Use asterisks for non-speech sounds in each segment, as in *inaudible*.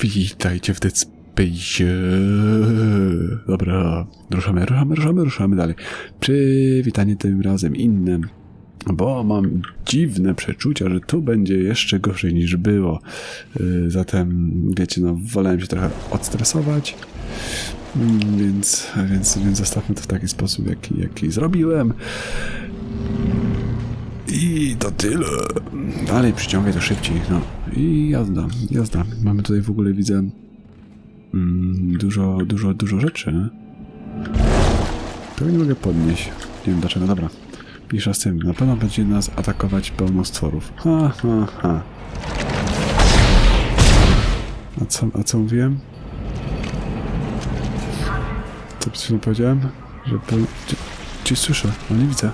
Witajcie w Dead Space. Dobra, ruszamy, ruszamy, ruszamy, ruszamy dalej. Przywitanie tym razem innym, bo mam dziwne przeczucia, że tu będzie jeszcze gorzej niż było. Yy, Zatem, wiecie, no, wolałem się trochę odstresować. Mm, Więc, więc, więc zostawmy to w taki sposób, jaki, jaki zrobiłem. To tyle. Dalej przyciągaj to szybciej. No i jazda, jazda. Mamy tutaj w ogóle widzę mm, dużo, dużo, dużo rzeczy. Tego nie mogę podnieść. Nie wiem dlaczego, dobra. Mniejsza z tym. Na pewno będzie nas atakować pełno stworów. Ha, ha, ha. A co, a co mówiłem? Co przed chwilą powiedziałem? Że gdzie, gdzieś słyszę, ale nie widzę.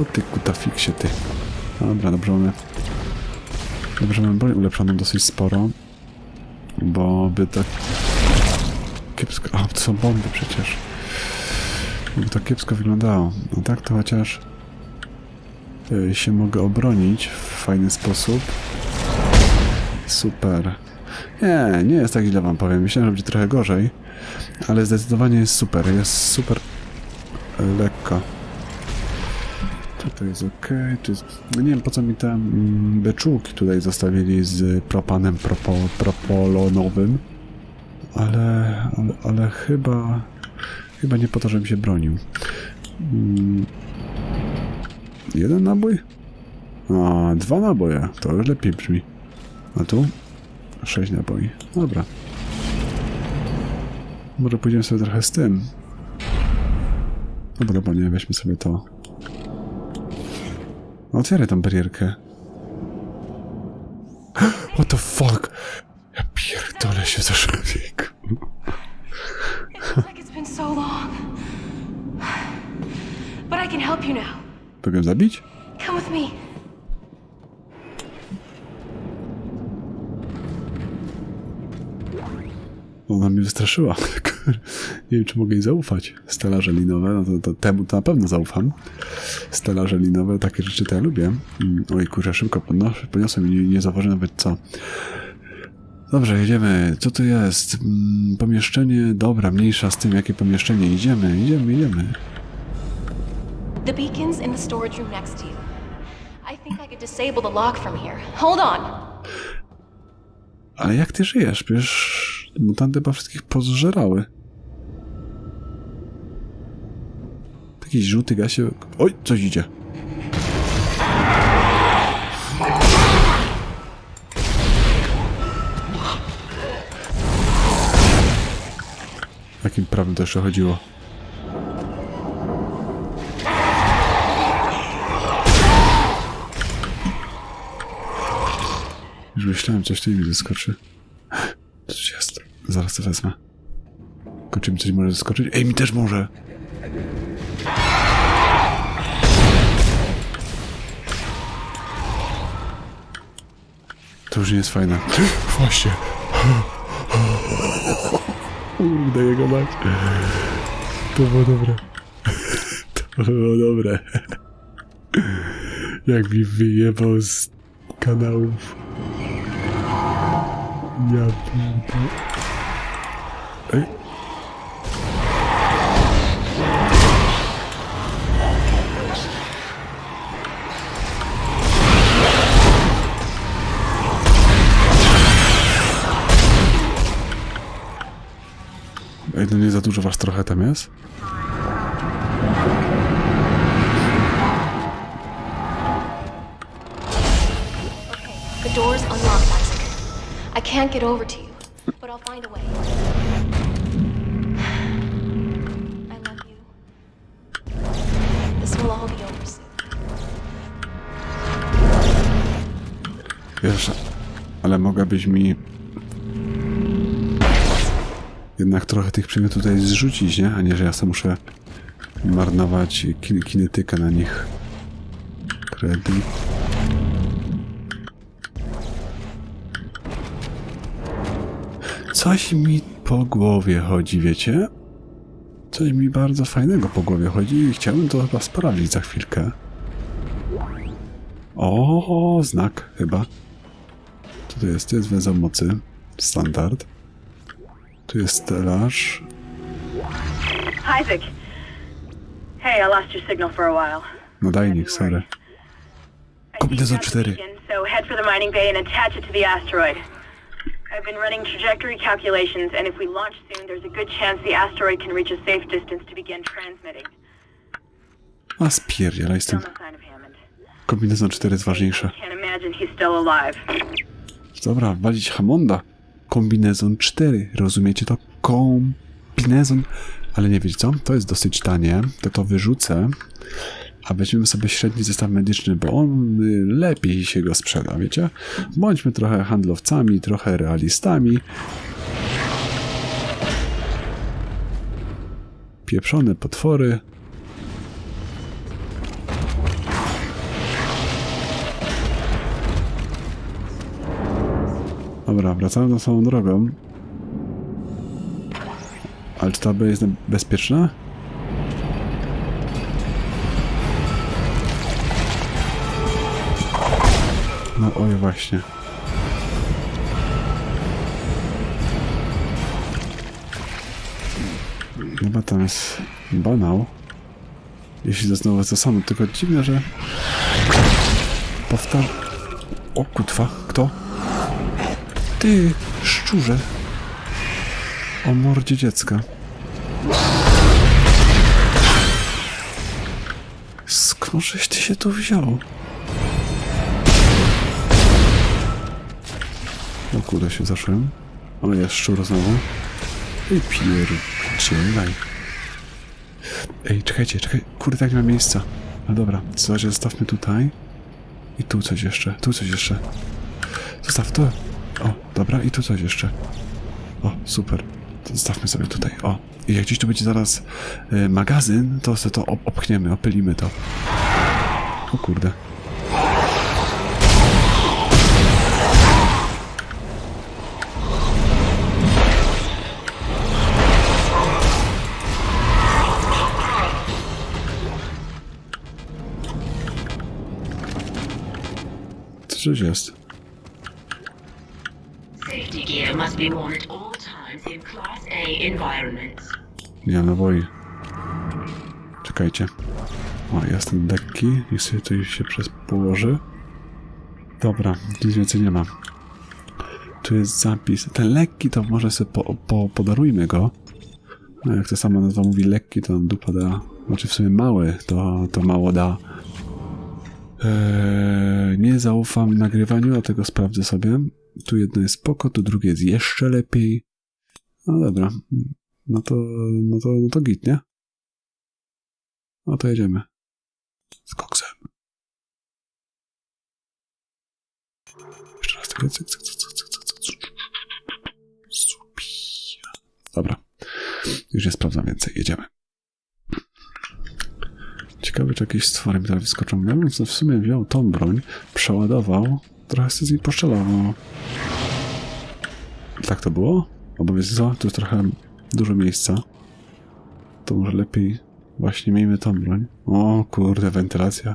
O ty kutafiksie, ty. Dobra, dobrze mamy. Dobrze mamy broń ulepszoną dosyć sporo. Bo by tak... Kiepsko... A, są bomby przecież. By to kiepsko wyglądało. No tak to chociaż... y, się mogę obronić w fajny sposób. Super. Nie, nie jest tak źle wam powiem. Myślałem, że będzie trochę gorzej. Ale zdecydowanie jest super. Jest super y, Tutaj jest ok. Tu jest... No nie wiem po co mi te mm, beczułki tutaj zostawili z propanem propo, propolonowym. Ale, ale, ale chyba. Chyba nie po to, żebym się bronił. Mm. Jeden nabój? A, dwa naboje. To już lepiej brzmi. A tu? Sześć naboi. Dobra. Może pójdziemy sobie trochę z tym. Dobra, bo nie, weźmy sobie to. Otwieraj tą barierkę. *gasps* What the fuck? Ja pierdolę się za człowiek. Mogę zabić? Come with me. Ona mnie wystraszyła. *laughs* *laughs* Nie wiem, czy mogę jej zaufać. Stelaże linowe, no to, to temu to na pewno zaufam. Stelaże linowe, takie rzeczy to ja lubię. Mm, Oj, kurczę, szybko podnoszę, podniosłem i nie, nie zauważyłem nawet co. Dobrze, jedziemy. Co tu jest? Mm, Pomieszczenie, dobra, mniejsza z tym, jakie pomieszczenie. Idziemy, idziemy, idziemy. The beacon's in the storage room next to you. I think I could disable the lock from here. Hold on. Ale jak ty żyjesz? Przecież mutanty chyba wszystkich pozżerały. Jakiś żółty gasie... Oj, coś idzie. Jakim prawem to jeszcze chodziło? Już myślałem, coś tu mi zeskoczy. Coś jest. Zaraz to wezmę. Tylko czy mi coś może zeskoczyć? Ej, mi też może! To już nie jest fajne. Właśnie. Kurde, jego mać. To było dobre. To było dobre. Jak mi wyjebał z kanałów. Ja pierdolę. Ej. Nie za dużo was trochę tam jest? The door's unlocked, Isaac. I can't get over to you, but I'll find a way. I love you. This will all be over soon. Wiesz, ale mogłabyś mi jednak trochę tych przedmiotów tutaj zrzucić, nie? A nie, że ja sam muszę marnować kin kinetykę na nich. Kredyt. Coś mi po głowie chodzi, wiecie? Coś mi bardzo fajnego po głowie chodzi i chciałbym to chyba sprawdzić za chwilkę. O, znak chyba. Co to jest? To jest węzeł mocy. Standard. Tu jest stelaż. Isaac. Hey, I lost your signal for a while. Nadajnik, sorry. I Kombinezon see you got the 4. beacon, So head for the mining bay and attach it to the asteroid. I've been running trajectory calculations, and if we launch soon, there's a good chance the asteroid can reach a safe distance to begin transmitting. A Still tym. no. Kombinezon 4 jest ważniejsze. Dobra, walić Hamonda. Kombinezon 4. Rozumiecie to? Kombinezon. Ale nie wiecie co? To jest dosyć tanie. To to wyrzucę. A weźmiemy sobie średni zestaw medyczny, bo on y, lepiej się go sprzeda, wiecie? Bądźmy trochę handlowcami, trochę realistami. Pieprzone potwory. Dobra, wracamy na samą drogą. Ale czy ta B jest bezpieczna? No oj właśnie. Chyba tam jest banał. Jeśli to znowu to samo, tylko dziwne, że... Powtarz... O kutwa? Ty, szczurze. O mordzie dziecka. Skąd żeś ty się tu wziął? O kurde się zaszłem. O, jest szczur znowu. I pierdzielaj. Ej, czekajcie, czekaj. Kurde, tak nie ma miejsca. No dobra, coś zostawmy tutaj. I tu coś jeszcze, tu coś jeszcze. Zostaw to. O, dobra, i tu coś jeszcze. O, super. Zostawmy sobie tutaj. O, i jak gdzieś tu będzie zaraz y, magazyn, to sobie to op opchniemy, opylimy to. O kurde. Co jest? Be worn at A. Czekajcie. O, jestem lekki. Niech sobie tutaj się przez położy. Dobra, nic więcej nie ma. Tu jest zapis. Ten lekki to może sobie po, po, podarujmy go. No, jak to sama nazwa mówi lekki, to dupa da. Znaczy w sumie mały, to, to mało da. Eee, nie zaufam nagrywaniu, dlatego sprawdzę sobie. Tu jedno jest spoko, tu drugie jest jeszcze lepiej. No dobra. No to, no to, no to git, nie? No to jedziemy. Z koksem. Jeszcze raz. Dobra. Już nie sprawdzam więcej. Jedziemy. Ciekawe, czy jakieś stwory mi teraz wyskoczą. Ja bym w sumie wziął tą broń, przeładował, trochę sobie z niej poszczelał. No. Tak to było? Wiecie co? Tu jest trochę dużo miejsca. To może lepiej właśnie miejmy tą broń. O kurde, wentylacja.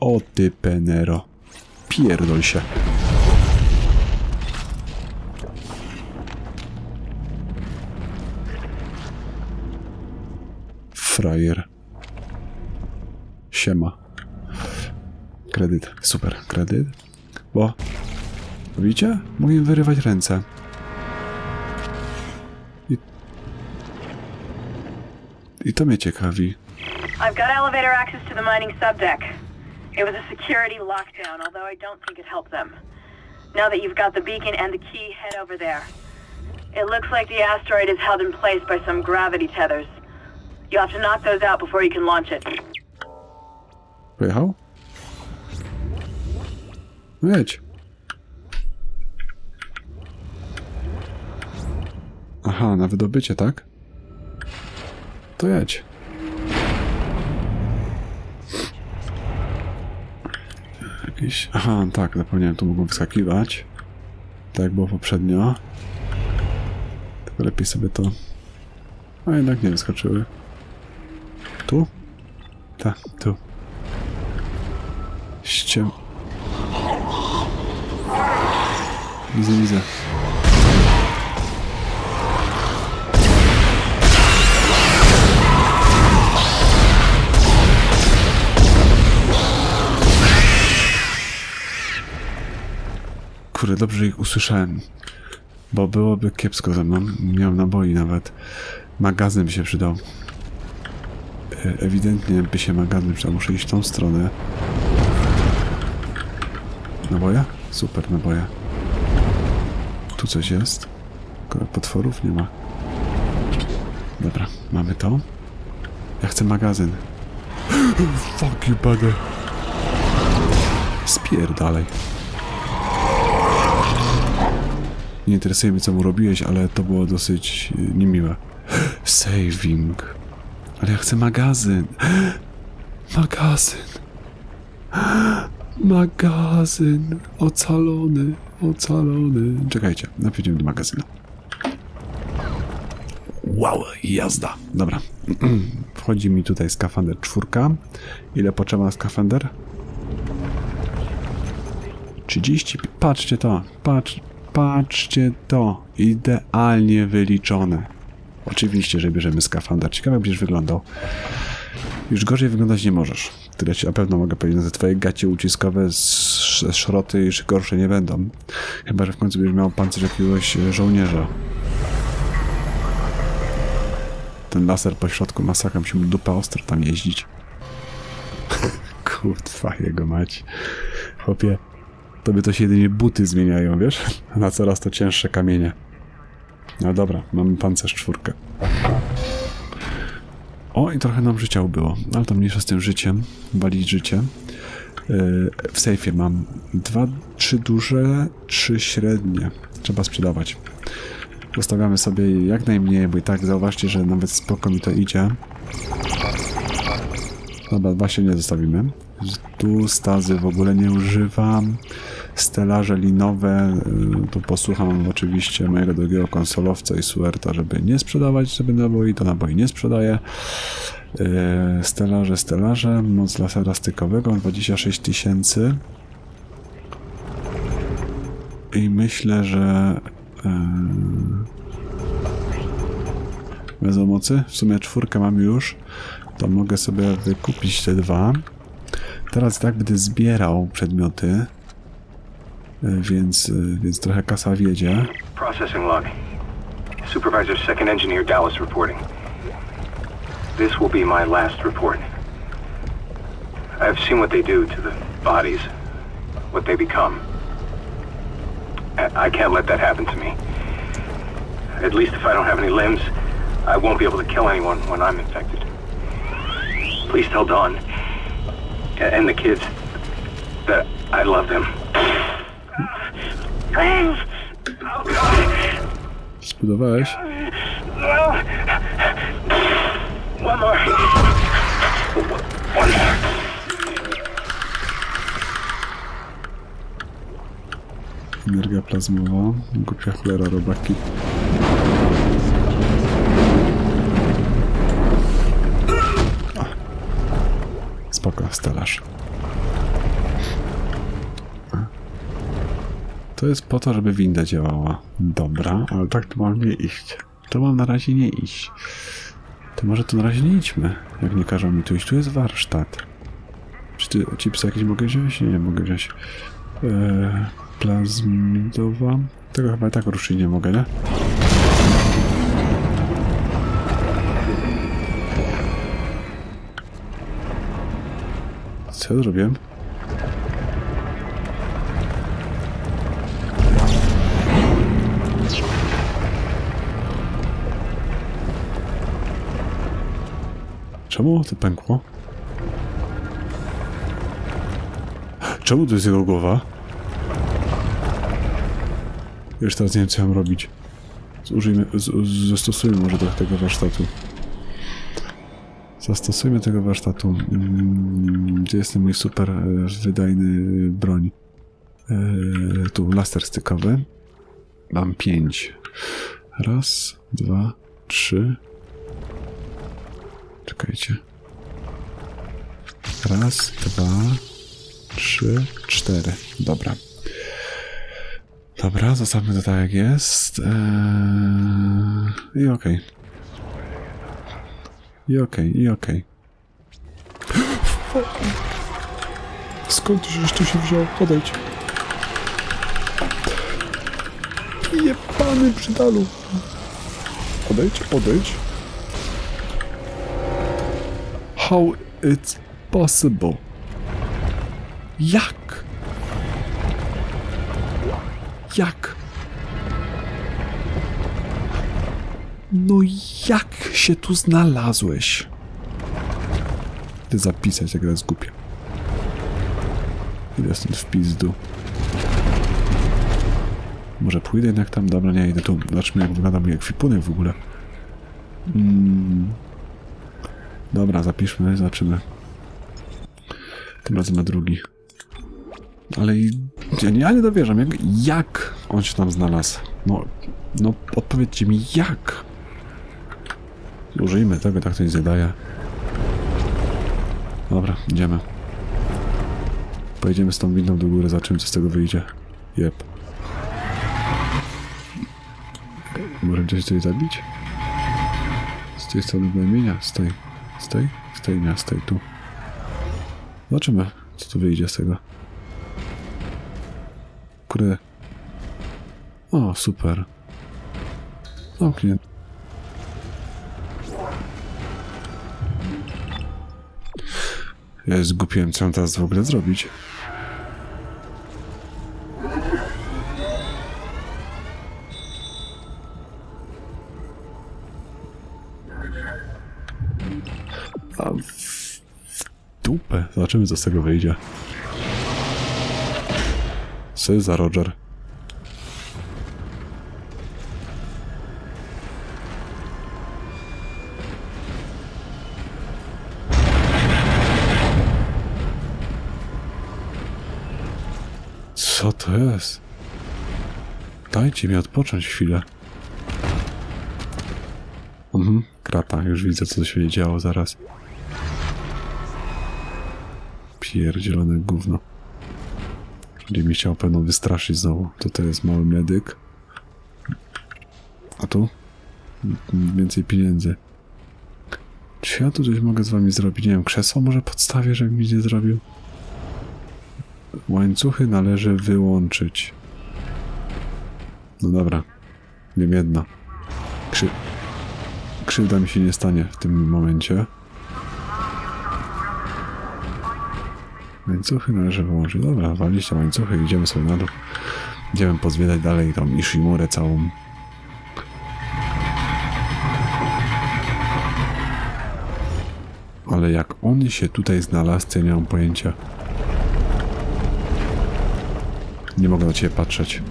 O ty penero. Pierdol się. Frajer. Siema. Kredyt. Super. Kredyt. Bo... Widzicie? Mogę im wyrywać ręce. I... I to mnie ciekawi. I've got elevator access to the mining subdeck. It was a security lockdown, although I don't think it helped them. Now that you've got the beacon and the key, head over there. It looks like the asteroid is held in place by some gravity tethers. You'll have to knock those out before you can launch it. Pojechał? No jedź. Aha, na wydobycie, tak? To jedź. Jakiś... Aha, tak, zapomniałem, tu mogą wyskakiwać. Tak jak było poprzednio. Tylko lepiej sobie to... A jednak nie wyskoczyły. Tu? Ta, tu. Ściem. Widzę, widzę. Kurde, dobrze ich usłyszałem. Bo byłoby kiepsko ze mną. Miałem naboi nawet. Magazyn by się przydał. Ewidentnie by się magazyn przydał. Muszę iść w tą stronę. Naboja? Super, naboja. Tu coś jest. Potworów nie ma. Dobra, mamy to. Ja chcę magazyn. *gasps* Fuck you, buddy. Spierdalej. Nie interesuje mnie, co mu robiłeś, ale to było dosyć y, niemiłe. *gasps* Saving. Ale ja chcę magazyn. Magazyn. Magazyn. Ocalony. Ocalony. Czekajcie, najpierw do magazynu. Wow, jazda. Dobra. *clears throat* Wchodzi mi tutaj skafander czwórka. Ile potrzeba na skafander? 30. Patrzcie to. Patrz, patrzcie to. Idealnie wyliczone. Oczywiście, że bierzemy skafander. Ciekawe, jak będziesz wyglądał. Już gorzej wyglądać nie możesz. Tyle ci na pewno mogę powiedzieć, że twoje gacie uciskowe z z szroty już gorsze nie będą. Chyba, że w końcu będziesz miał pancerz jakiegoś e, żołnierza. Ten laser po środku masakra musi mu dupa ostro tam jeździć. *laughs* Kurwa, jego mać. Chłopie, tobie to się jedynie buty zmieniają, wiesz? Na coraz to cięższe kamienie. No dobra, mamy pancerz czwórkę. O, i trochę nam życia ubyło. Ale to mniejsza z tym życiem. Walić życie. Yy, W sejfie mam dwa, trzy duże, trzy średnie. Trzeba sprzedawać. Zostawiamy sobie jak najmniej, bo i tak zauważcie, że nawet spoko mi to idzie. Dobra, dwa się nie zostawimy. Tu stazy w ogóle nie używam. Stelaże linowe, y, tu posłucham oczywiście mojego drugiego konsolowca i Suerta, żeby nie sprzedawać sobie naboi, to naboi nie sprzedaję. Y, Stelaże, stelaże, moc lasera stykowego 26 tysięcy. I myślę, że bez mocy, w sumie czwórkę mam już, to mogę sobie wykupić te dwa. Teraz tak będę zbierał przedmioty, y, więc, y, więc trochę kasa wiedzie. Processing log. Supervisor Second Engineer Dallas reporting. This will be my last report. I've seen what they do to the bodies, what they become. I can't let that happen to me. At least if I don't have any limbs, I won't be able to kill anyone when I'm infected. Please tell Dawn and the kids that I love them. Zbudowałeś? One more. One more. Energia plazmowa, głupia cholera robaki. Stelaż. To jest po to, żeby winda działała. Dobra, ale tak to mam nie iść. To mam na razie nie iść. To może to na razie nie idźmy, jak nie każą mi tu iść. Tu jest warsztat. Czy ty chipsy jakieś mogę wziąć? Nie, nie mogę wziąć. Eee, plazmidowa. Tego chyba i tak ruszyć nie mogę, nie? Co ja? Czemu to pękło? Czemu to jest jego głowa? Już teraz nie wiem, co mam robić. Zużyjmy, z, zastosujmy może do tego warsztatu. Zastosujmy tego warsztatu. Mm, Gdzie jest ten mój super e, wydajny broń? E, tu, laster stykowy. Mam pięć. Raz, dwa, trzy. Czekajcie. Raz, dwa, trzy, cztery. Dobra. Dobra, zostawmy to tak jak jest. Eee, I okej. I okej, i okej. Skąd żeś tu się wziął? Podejdź. Jebany przydalu. Odejdź, odejdź. How it's possible? Jak? Jak? No jak się tu znalazłeś? Ty zapisać, jak raz głupio. Idę stąd w pizdu. Może pójdę jednak tam? Dobra, nie, idę tu. Zobaczmy, jak wygląda mój ekwipunek w ogóle. Mm. Dobra, zapiszmy, zobaczymy. Tym razem na drugi. Ale ja nie, ja nie dowierzam, jak, jak on się tam znalazł? No, no odpowiedzcie mi, jak? Użyjmy tego, tak to nic nie daje. Dobra, idziemy. Pojedziemy z tą windą do góry, zobaczymy co z tego wyjdzie. Jep. Może gdzieś coś zabić? Z tej strony głębienia. Stoi. Stoi? Stoi, nie, stoi tu. Zobaczymy, co tu wyjdzie z tego. Kurde. O, super. Zamknięty. Ja zgupiłem, co mam teraz w ogóle zrobić. A w, dupę. Zobaczymy, co z tego wyjdzie. Za Roger? To jest? Dajcie mi odpocząć chwilę. Mhm, krata, już widzę co się działo zaraz. Pierdzielone gówno. Będzie mi chciał pewno wystraszyć znowu. To to jest mały medyk. A tu? Więcej pieniędzy. Czy ja tu coś mogę z wami zrobić? Nie wiem, krzesło może podstawię, żebym mi nie zrobił? Łańcuchy należy wyłączyć. No dobra. Wiem jedno. Krzy... Krzywda mi się nie stanie w tym momencie. Łańcuchy należy wyłączyć. Dobra, waliście łańcuchy, idziemy sobie na dół. Idziemy pozwiedzać dalej tą Ishimurę całą. Ale jak on się tutaj znalazł, to nie mam pojęcia. Nie mogę na ciebie patrzeć.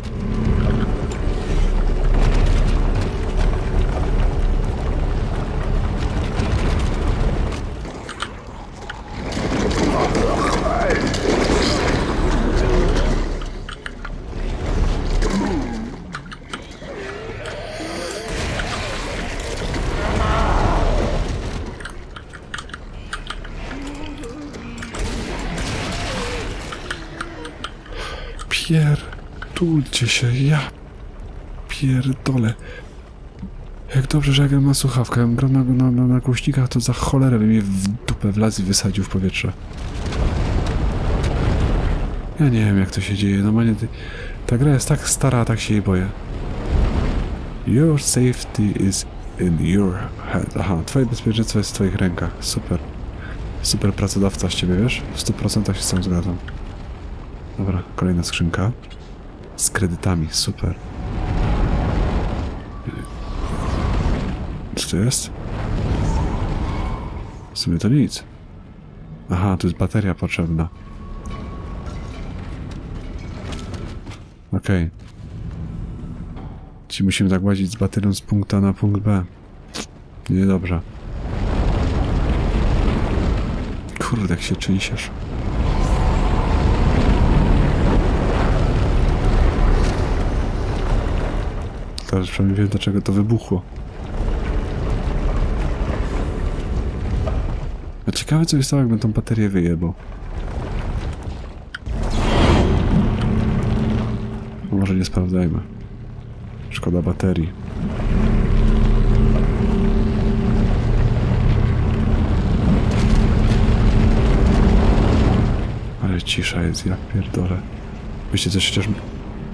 Pierdulcie się, ja pierdolę. Jak dobrze, że ja gram na słuchawkę. Jak gram na, na, na, na głośnikach, to za cholerę by mnie w dupę wlazł i wysadził w powietrze. Ja nie wiem, jak to się dzieje. Normalnie ty, ta gra jest tak stara, a tak się jej boję. Your safety is in your head. Aha, twoje bezpieczeństwo jest w twoich rękach. Super. Super pracodawca z ciebie, wiesz? W 100% się z tym zgadzam. Dobra, kolejna skrzynka. Z kredytami, super. Co to jest? W sumie to nic. Aha, tu jest bateria potrzebna. Okej. Ci musimy tak łazić z baterią z punktu na punkt B. Niedobrze. Kurde, jak się trzęsiesz. Teraz przynajmniej wiem, dlaczego to wybuchło. A ciekawe co by stało, jakbym tą baterię wyjebał. No może nie sprawdzajmy. Szkoda baterii. Ale cisza jest, ja pierdolę. Byście coś chociaż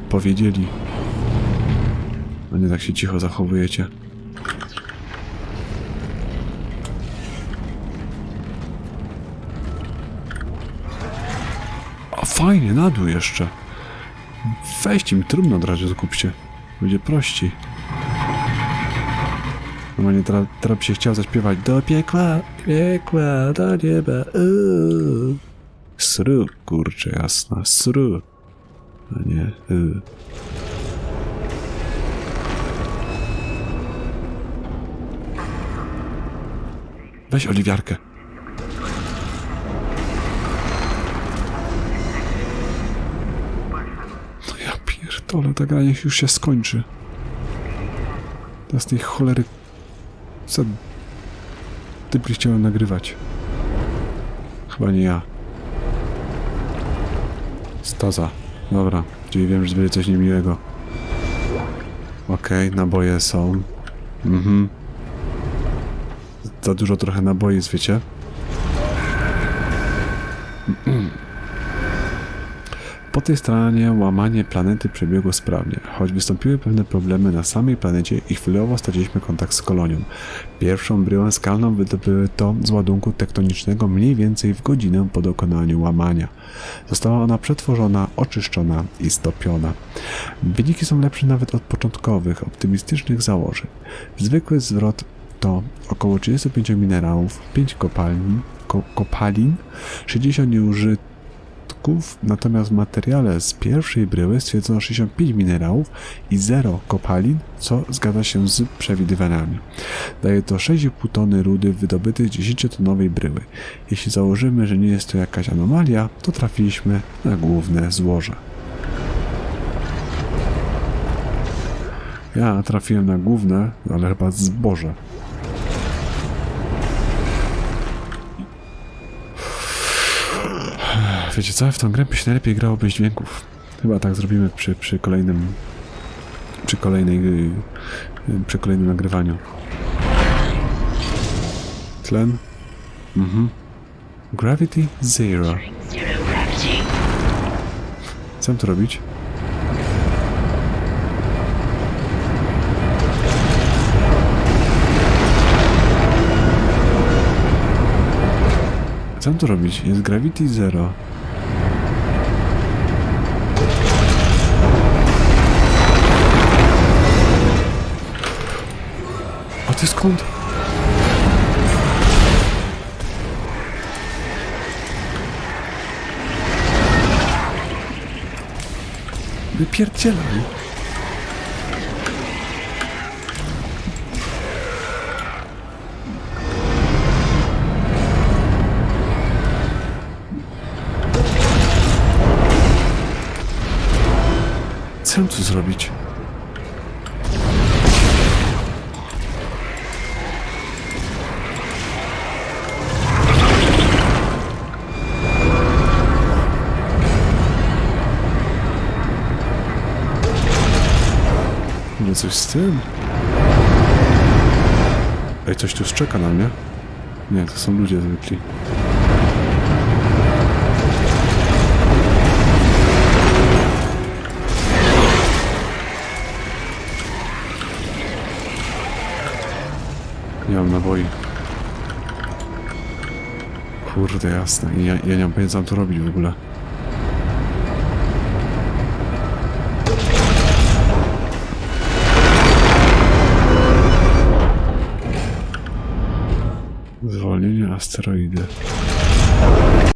powiedzieli. A nie tak się cicho zachowujecie. A fajnie, na dół jeszcze. Weźcie mi trudno od razu zakupcie. Będzie prościej. Normalnie teraz, by się chciał zaśpiewać do piekła, piekła, do nieba. Uuu. Sru, kurczę jasna, sru. A nie, y. Weź oliwiarkę. No ja pierdolę, ta gra niech już się skończy. Teraz tej cholery... Co... Ty chciałem nagrywać. Chyba nie ja. Staza. Dobra, czyli wiem, że będzie coś niemiłego. Okej, naboje są. Mhm. Za dużo trochę naboi, jest, wiecie? Po tej stronie łamanie planety przebiegło sprawnie, choć wystąpiły pewne problemy na samej planecie i chwilowo straciliśmy kontakt z kolonią. Pierwszą bryłę skalną wydobyto z ładunku tektonicznego mniej więcej w godzinę po dokonaniu łamania. Została ona przetworzona, oczyszczona i stopiona. Wyniki są lepsze nawet od początkowych, optymistycznych założeń. Zwykły zwrot to około 35 minerałów, 5 kopalin, ko, kopalin 60 nieużytych natomiast w materiale z pierwszej bryły stwierdzono 65 minerałów i 0 kopalin, co zgadza się z przewidywaniami. Daje to 6,5 tony rudy wydobytej z 10-tonowej bryły. Jeśli założymy, że nie jest to jakaś anomalia, to trafiliśmy na główne złoże. Ja trafiłem na główne, ale chyba zboże. Wiecie co, w tą grę by się najlepiej grało bez dźwięków. Chyba tak zrobimy przy, przy kolejnym... Przy kolejnej... y, y, Przy kolejnym nagrywaniu. Tlen? Mhm. Gravity Zero. Co mam tu robić? Co mam tu robić? Jest Gravity Zero. Ty skąd? Wypierdzielaj. Mam tu zrobić? Coś z tym? Ej, coś tu szczeka na mnie? Nie, to są ludzie zwykli. Nie mam naboi. Kurde, jasne. Ja, ja nie mam pojęcia, co robić w ogóle. Sarayı'ydı